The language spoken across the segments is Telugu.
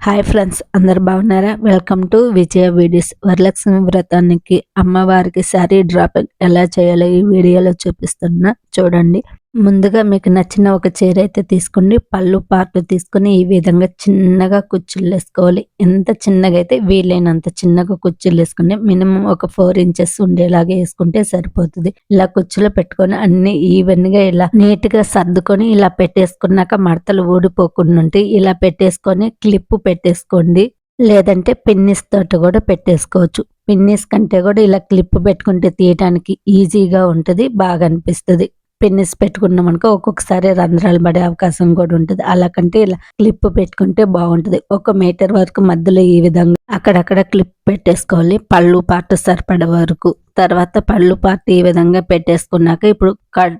హాయ్ ఫ్రెండ్స్ అందరు బాగున్నారా? Welcome to Vijaya videos. Varalakshmi వ్రతానికి అమ్మవారికి శారీ డ్రాపింగ్ ఎలా చేయాలో ఈ వీడియోలో చూపిస్తున్నా. చూడండి. ముందుగా మీకు నచ్చిన ఒక చీర అయితే తీసుకోండి. పళ్ళు పార్ట్లు తీసుకుని ఈ విధంగా చిన్నగా కుచ్చులు వేసుకోవాలి ఎంత చిన్నగా అయితే వీలైనంత చిన్నగా కుచ్చులు వేసుకుని మినిమం ఒక ఫోర్ ఇంచెస్ ఉండేలాగా వేసుకుంటే సరిపోతుంది. ఇలా కుచ్చులు పెట్టుకొని అన్ని ఈవెన్గా ఇలా నీట్గా సర్దుకొని ఇలా పెట్టేసుకున్నాక మడతలు ఊడిపోకుండా ఉంటే ఇలా పెట్టేసుకొని క్లిప్ పెట్టేసుకోండి. లేదంటే పిన్నిస్ తోటి కూడా పెట్టేసుకోవచ్చు. పిన్నిస్ కంటే కూడా ఇలా క్లిప్ పెట్టుకుంటే తీయటానికి ఈజీగా ఉంటుంది బాగా అనిపిస్తుంది. పిన్నిస్ పెట్టుకున్నాం అనుకో ఒక్కొక్కసారి రంధ్రాలు పడే అవకాశం కూడా ఉంటుంది. అలా కంటే ఇలా క్లిప్ పెట్టుకుంటే బాగుంటుంది. ఒక మీటర్ వరకు మధ్యలో ఈ విధంగా అక్కడక్కడ క్లిప్ పెట్టేసుకోవాలి. పళ్ళు పార్ట్ సరిపడ వరకు. తర్వాత పళ్ళు పార్ట్ ఈ విధంగా పెట్టేసుకున్నాక ఇప్పుడు కట్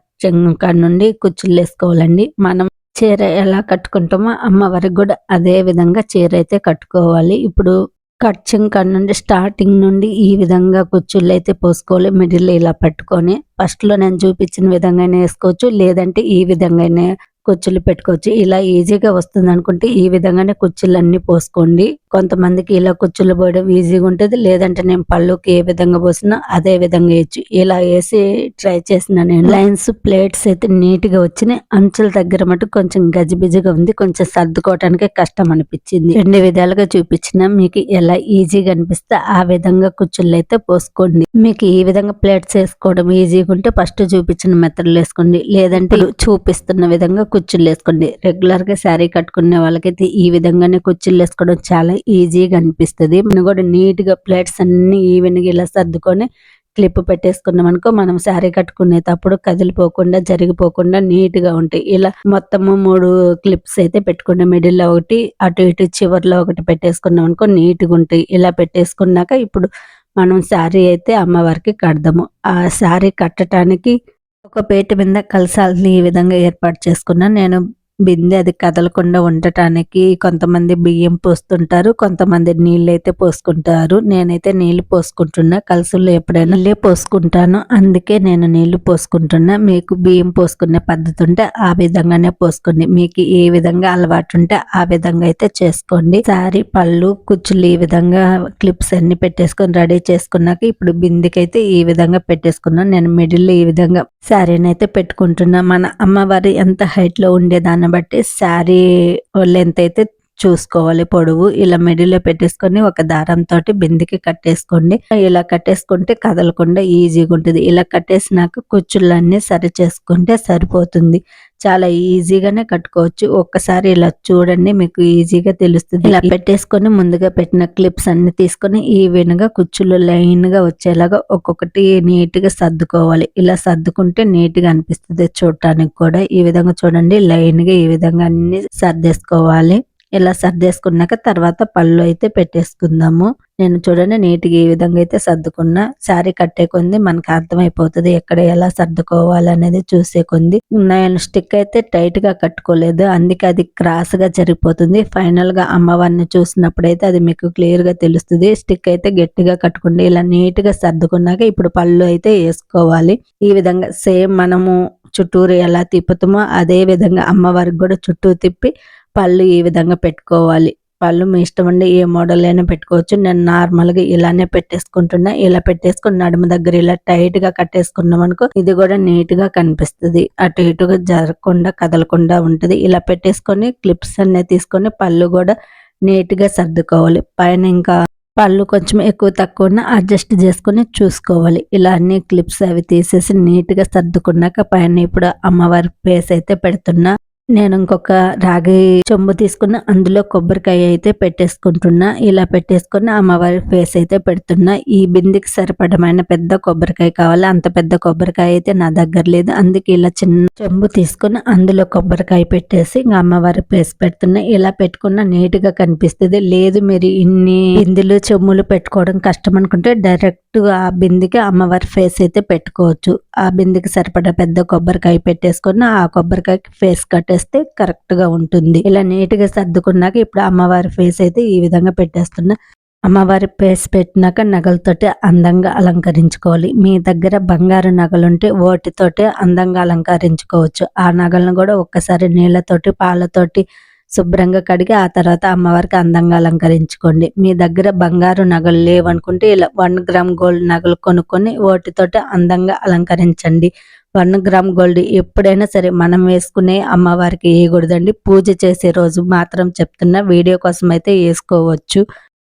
కాడ నుండి కుచ్చులు వేసుకోవాలండి. మనం చీర ఎలా కట్టుకుంటామో అమ్మవారికి కూడా అదే విధంగా చీర అయితే కట్టుకోవాలి. ఇప్పుడు కట్చింగ్ కన్నుండి నుండి స్టార్టింగ్ నుండి ఈ విధంగా కుచ్చుళ్ళు అయితే పోసుకోవాలి. మిడిల్ ఇలా పట్టుకొని ఫస్ట్లో నేను చూపించిన విధంగానే వేసుకోవచ్చు. లేదంటే ఈ విధంగానే కుచ్చులు పెట్టుకోవచ్చు. ఇలా ఈజీగా వస్తుంది అనుకుంటే ఈ విధంగానే కుచ్చులు అన్ని పోసుకోండి. కొంతమందికి ఇలా కుచ్చులు పోయడం ఈజీగా ఉంటుంది. లేదంటే నేను పళ్ళుకి ఏ విధంగా పోసినా అదే విధంగా వేయచ్చు. ఇలా వేసి ట్రై చేసిన నేను. లైన్స్ ప్లేట్స్ అయితే నీట్గా వచ్చినాయి. అంచుల దగ్గర మటుకు కొంచెం గజిబిజిగా ఉంది. కొంచెం సర్దుకోవటానికి కష్టం అనిపించింది. రెండు విధాలుగా చూపించిన మీకు ఎలా ఈజీగా అనిపిస్తే ఆ విధంగా కుచ్చులు అయితే పోసుకోండి. మీకు ఈ విధంగా ప్లేట్స్ వేసుకోవడం ఈజీగా ఉంటే ఫస్ట్ చూపించిన మెథడ్లు వేసుకోండి. లేదంటే చూపిస్తున్న విధంగా కుర్చీలు వేసుకోండి. రెగ్యులర్గా శారీ కట్టుకునే వాళ్ళకైతే ఈ విధంగానే కుర్చీలు వేసుకోవడం చాలా ఈజీగా అనిపిస్తుంది. మనం కూడా నీట్గా ప్లేట్స్ అన్ని ఈవెన్గా ఇలా సర్దుకొని క్లిప్ పెట్టేసుకున్నాం అనుకో మనం శారీ కట్టుకునేటప్పుడు కదిలిపోకుండా జరిగిపోకుండా నీట్గా ఉంటాయి. ఇలా మొత్తము మూడు క్లిప్స్ అయితే పెట్టుకున్న. మిడిల్లో ఒకటి అటు ఇటు చివర్లో ఒకటి పెట్టేసుకున్నాం అనుకో నీట్గా ఉంటాయి. ఇలా పెట్టేసుకున్నాక ఇప్పుడు మనం శారీ అయితే అమ్మవారికి కడదాము. ఆ శారీ కట్టడానికి ఒక పేట మీద కలసాలని ఈ విధంగా ఏర్పాటు చేసుకున్నాను. నేను బిందె అది కదలకుండా ఉండటానికి కొంతమంది బియ్యం పోస్తుంటారు కొంతమంది నీళ్ళు అయితే పోసుకుంటారు. నేనైతే నీళ్ళు పోసుకుంటున్నా కలుసుల్లో ఎప్పుడైనా నీళ్ళే పోసుకుంటాను. అందుకే నేను నీళ్ళు పోసుకుంటున్నా. మీకు బియ్యం పోసుకునే పద్ధతి ఉంటే ఆ విధంగానే పోసుకోండి. మీకు ఏ విధంగా అలవాటు ఉంటే ఆ విధంగా అయితే చేసుకోండి. సారీ పళ్ళు కుచ్చులు ఈ విధంగా క్లిప్స్ అన్ని పెట్టేసుకొని రెడీ చేసుకున్నాక ఇప్పుడు బిందెకైతే ఈ విధంగా పెట్టేసుకున్నాను. నేను మిడిల్ ఈ విధంగా శారీని అయితే పెట్టుకుంటున్నా. మన అమ్మవారి ఎంత హైట్లో ఉండేదాన్ని ఉండేదాన్ని బట్టి శారీ లెంత్ అయితే చూసుకోవాలి. పొడవు ఇలా మిడిల్లో పెట్టేసుకొని ఒక దారంతో బిందికి కట్టేసుకోండి. ఇలా కట్టేసుకుంటే కదలకుండా ఈజీగా ఉంటుంది. ఇలా కట్టేసినాక కుచ్చులన్నీ సరి చేసుకుంటే సరిపోతుంది. చాలా ఈజీగానే కట్టుకోవచ్చు. ఒక్కసారి ఇలా చూడండి మీకు ఈజీగా తెలుస్తుంది. ఇలా పెట్టేసుకొని ముందుగా పెట్టిన క్లిప్స్ అన్ని తీసుకొని ఈవెన్గా కుచ్చులు లైన్గా వచ్చేలాగా ఒక్కొక్కటి నీట్గా సర్దుకోవాలి. ఇలా సర్దుకుంటే నీట్గా అనిపిస్తుంది చూడటానికి కూడా. ఈ విధంగా చూడండి లైన్గా ఈ విధంగా అన్ని సర్దేసుకోవాలి. ఇలా సర్దేసుకున్నాక తర్వాత పళ్ళు అయితే పెట్టేసుకుందాము. నేను చూడండి నీట్గా ఈ విధంగా అయితే సర్దుకున్నా శారీ కట్టే కొంది మనకు అర్థమైపోతుంది ఎక్కడ ఎలా సర్దుకోవాలి అనేది చూసే కొంది. నేను స్టిక్ అయితే టైట్గా కట్టుకోలేదు అందుకే అది క్రాస్గా జరిగిపోతుంది. ఫైనల్గా అమ్మవారిని చూసినప్పుడైతే అది మీకు క్లియర్గా తెలుస్తుంది. స్టిక్ అయితే గట్టిగా కట్టుకుంటే ఇలా నీట్గా సర్దుకున్నాక ఇప్పుడు పళ్ళు అయితే వేసుకోవాలి. ఈ విధంగా సేమ్ మనము చుట్టూరు ఎలా తిప్పుతామో అదే విధంగా అమ్మవారికి కూడా చుట్టూ తిప్పి పళ్ళు ఈ విధంగా పెట్టుకోవాలి? పళ్ళు మీ ఇష్టం అండి ఏ మోడల్ అయినా పెట్టుకోవచ్చు. నేను నార్మల్గా ఇలానే పెట్టేసుకుంటున్నా. ఇలా పెట్టేసుకుని నడుము దగ్గర ఇలా టైట్గా కట్టేసుకున్నాం అనుకో ఇది కూడా నీట్గా కనిపిస్తుంది. అటు ఇటుగా జరగకుండా కదలకుండా ఉంటది. ఇలా పెట్టేసుకొని క్లిప్స్ అన్నీ తీసుకొని పళ్ళు కూడా నీట్గా సర్దుకోవాలి. పైన ఇంకా పళ్ళు కొంచెం ఎక్కువ తక్కువ అడ్జస్ట్ చేసుకుని చూసుకోవాలి. ఇలా అన్ని క్లిప్స్ అవి తీసేసి నీట్గా సర్దుకున్నాక పైన ఇప్పుడు అమ్మవారి ఫేస్ అయితే పెడుతున్నా. నేను ఇంకొక రాగి చెంబు తీసుకున్న అందులో కొబ్బరికాయ అయితే పెట్టేసుకుంటున్నా. ఇలా పెట్టేసుకుని అమ్మవారి ఫేస్ అయితే పెడుతున్నా. ఈ బిందికి సరిపడమైన పెద్ద కొబ్బరికాయ కావాలి? అంత పెద్ద కొబ్బరికాయ అయితే నా దగ్గర లేదు. అందుకే ఇలా చిన్న చెంబు తీసుకుని అందులో కొబ్బరికాయ పెట్టేసి ఇంకా అమ్మవారి ఫేస్ పెడుతున్నా. ఇలా పెట్టుకున్న నీట్గా కనిపిస్తుంది. లేదు మీరు ఇన్ని బిందులు చెమ్ములు పెట్టుకోవడం కష్టం అనుకుంటే డైరెక్ట్ ఆ బిందికి అమ్మవారి ఫేస్ అయితే పెట్టుకోవచ్చు. ఆ బిందికి సరిపడ పెద్ద కొబ్బరికాయ పెట్టేసుకుని ఆ కొబ్బరికాయకి ఫేస్ కట్టేసి చేస్తే కరెక్ట్గా ఉంటుంది. ఇలా నీట్గా సర్దుకున్నాక ఇప్పుడు అమ్మవారి ఫేస్ అయితే ఈ విధంగా పెట్టేస్తున్నా. అమ్మవారి ఫేస్ పెట్టినాక నగలతోటి అందంగా అలంకరించుకోవాలి. మీ దగ్గర బంగారు నగలుంటే వాటితోటి అందంగా అలంకరించుకోవచ్చు. ఆ నగలను కూడా ఒక్కసారి నీళ్ళతోటి పాలతోటి శుభ్రంగా కడిగి ఆ తర్వాత అమ్మవారికి అందంగా అలంకరించుకోండి. మీ దగ్గర బంగారు నగలు లేవనుకుంటే ఇలా వన్ గ్రామ్ గోల్డ్ నగలు కొనుక్కొని వాటితోటి అందంగా అలంకరించండి. వన్ గ్రామ్ గోల్డ్ ఎప్పుడైనా సరే మనం వేసుకునే అమ్మవారికి వేయకూడదండి. పూజ చేసే రోజు మాత్రం చెప్తున్న వీడియో కోసం అయితే వేసుకోవచ్చు.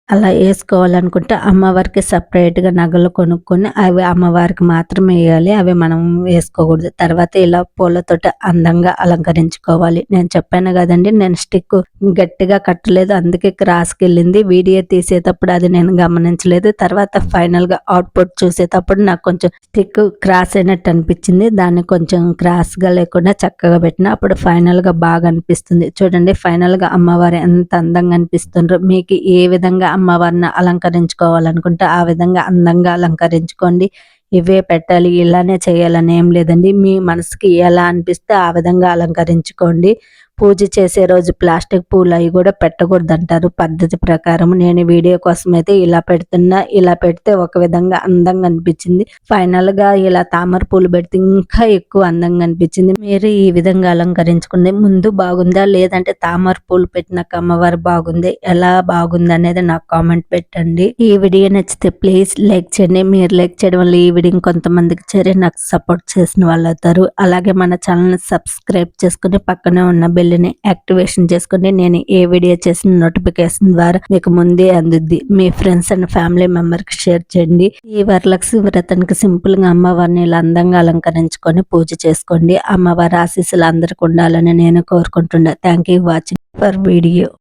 అలా వేసుకోవాలనుకుంటే అమ్మవారికి సపరేట్గా నగలు కొనుక్కొని అవి అమ్మవారికి మాత్రమే వేయాలి. అవి మనం వేసుకోకూడదు. తర్వాత ఇలా పూలతోటి అందంగా అలంకరించుకోవాలి. నేను చెప్పాను కదండి నేను స్టిక్ గట్టిగా కట్టలేదు. అందుకే క్రాస్కి వెళ్ళింది. వీడియో తీసేటప్పుడు అది నేను గమనించలేదు. తర్వాత ఫైనల్గా అవుట్పుట్ చూసేటప్పుడు నాకు కొంచెం స్టిక్ క్రాస్ అయినట్టు అనిపించింది. దాన్ని కొంచెం క్రాస్గా లేకుండా చక్కగా పెట్టిన అప్పుడు ఫైనల్గా బాగా అనిపిస్తుంది. చూడండి ఫైనల్గా అమ్మవారు ఎంత అందంగా అనిపిస్తుండ్రో. మీకు ఏ విధంగా అమ్మవారిని అలంకరించుకోవాలనుకుంటే ఆ విధంగా అందంగా అలంకరించుకోండి. ఇవే పెట్టాలి ఇలానే చేయాలని ఏం లేదండి. మీ మనసుకి ఎలా అనిపిస్తే ఆ విధంగా అలంకరించుకోండి. పూజ చేసే రోజు ప్లాస్టిక్ పూలు అవి కూడా పెట్టకూడదు అంటారు పద్ధతి ప్రకారం నేను వీడియో కోసం అయితే ఇలా పెడుతున్నా ఇలా పెడితే ఒక విధంగా అందంగా అనిపించింది. ఫైనల్గా ఇలా తామర పూలు పెడితే ఇంకా ఎక్కువ అందంగా అనిపించింది. మీరు ఈ విధంగా అలంకరించుకుంది ముందు బాగుందా? లేదంటే తామర పూలు పెట్టినాక అమ్మవారు బాగుంది? ఎలా బాగుంది అనేది నాకు కామెంట్ పెట్టండి. ఈ వీడియో నచ్చితే ప్లీజ్ లైక్ చేయండి. మీరు లైక్ చేయడం వల్ల ఈ వీడియో కొంతమందికి చేరి నాకు సపోర్ట్ చేసిన వాళ్ళు అవుతారు. అలాగే మన ఛానల్ సబ్స్క్రైబ్ చేసుకుని పక్కనే ఉన్న బెల్ని యాక్టివేషన్ చేసుకుని నేను ఏ వీడియో చేసిన నోటిఫికేషన్ ద్వారా మీకు ముందే అందుద్ది. మీ ఫ్రెండ్స్ అండ్ ఫ్యామిలీ మెంబర్కి షేర్ చేయండి. ఈ వరలక్ష్మి వ్రతానికి సింపుల్గా అమ్మవారిని ఇలా అందంగా అలంకరించుకొని పూజ చేసుకోండి. అమ్మవారి ఆశీస్సులు అందరికి ఉండాలని నేను కోరుకుంటున్నా. Thank you watching for video